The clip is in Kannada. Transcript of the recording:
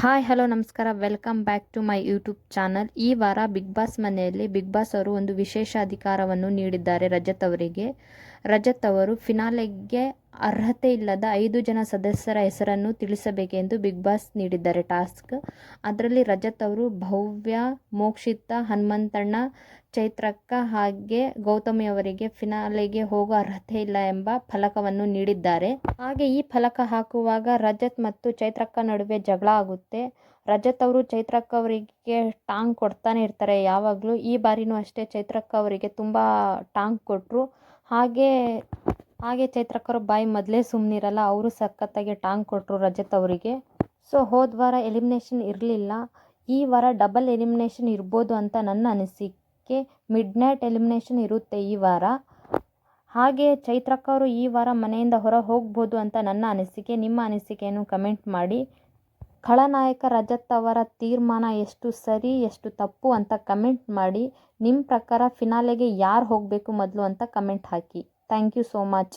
ಹಾಯ್ ಹಲೋ ನಮಸ್ಕಾರ. Welcome back to my YouTube channel ಈ ವಾರ ಬಿಗ್ ಬಾಸ್ ಮನೆಯಲ್ಲಿ ಬಿಗ್ ಬಾಸ್ ಅವರು ಒಂದು ವಿಶೇಷ ಅಧಿಕಾರವನ್ನು ನೀಡಿದ್ದಾರೆ ರಜತ್ ಅವರಿಗೆ. ರಜತ್ ಅವರು ಫಿನಾಲೆಗೆ ಅರ್ಹತೆ ಇಲ್ಲದ ಐದು ಜನ ಸದಸ್ಯರ ಹೆಸರನ್ನು ತಿಳಿಸಬೇಕೆಂದು ಬಿಗ್ ಬಾಸ್ ನೀಡಿದ್ದಾರೆ ಟಾಸ್ಕ್. ಅದರಲ್ಲಿ ರಜತ್ ಅವರು, ಭವ್ಯ, ಮೋಕ್ಷಿತ, ಹನುಮಂತಣ್ಣ, ಚೈತ್ರಕ್ಕ ಹಾಗೆ ಗೌತಮಿ ಅವರಿಗೆ ಫಿನಾಲೆಗೆ ಹೋಗೋ ಅರ್ಹತೆ ಇಲ್ಲ ಎಂಬ ಫಲಕವನ್ನು ನೀಡಿದ್ದಾರೆ. ಹಾಗೆ ಈ ಫಲಕ ಹಾಕುವಾಗ ರಜತ್ ಮತ್ತು ಚೈತ್ರಕ್ಕ ನಡುವೆ ಜಗಳ ಆಗುತ್ತೆ. ರಜತ್ ಅವರು ಚೈತ್ರಕ್ಕ ಅವರಿಗೆ ಟಾಂಗ್ ಕೊಡ್ತಾನೆ ಇರ್ತಾರೆ. ಯಾವಾಗಲೂ ಈ ಬಾರಿನೂ ಅಷ್ಟೇ ಚೈತ್ರಕ್ಕ ಅವರಿಗೆ ತುಂಬ ಟಾಂಗ್ ಕೊಟ್ಟರು ಹಾಗೆ ಹಾಗೆ ಚೈತ್ರಕ್ಕವ್ರ ಬಾಯಿ ಮೊದಲೇ ಸುಮ್ಮನಿರಲ್ಲ ಅವರು ಸಖತ್ತಾಗಿ ಟಾಂಗ್ ಕೊಟ್ಟರು ರಜತ್ ಅವರಿಗೆ. ಸೊ ಹೋದ ವಾರ ಎಲಿಮಿನೇಷನ್ ಇರಲಿಲ್ಲ. ಈ ವಾರ ಡಬಲ್ ಎಲಿಮಿನೇಷನ್ ಇರ್ಬೋದು ಅಂತ ನನ್ನ ಅನಿಸಿಕೆ. ಮಿಡ್ ನೈಟ್ ಎಲಿಮಿನೇಷನ್ ಇರುತ್ತೆ ಈ ವಾರ. ಹಾಗೆ ಚೈತ್ರಕ್ಕ ಅವರು ಈ ವಾರ ಮನೆಯಿಂದ ಹೊರ ಹೋಗ್ಬೋದು ಅಂತ ನನ್ನ ಅನಿಸಿಕೆ. ನಿಮ್ಮ ಅನಿಸಿಕೆಯನ್ನು ಕಮೆಂಟ್ ಮಾಡಿ. ಖಳನಾಯಕ ರಜತ್ ಅವರ ತೀರ್ಮಾನ ಎಷ್ಟು ಸರಿ, ಎಷ್ಟು ತಪ್ಪು ಅಂತ ಕಮೆಂಟ್ ಮಾಡಿ. ನಿಮ್ಮ ಪ್ರಕಾರ ಫಿನಾಲೆಗೆ ಯಾರು ಹೋಗಬೇಕು ಮೊದಲು ಅಂತ ಕಮೆಂಟ್ ಹಾಕಿ. Thank you so much.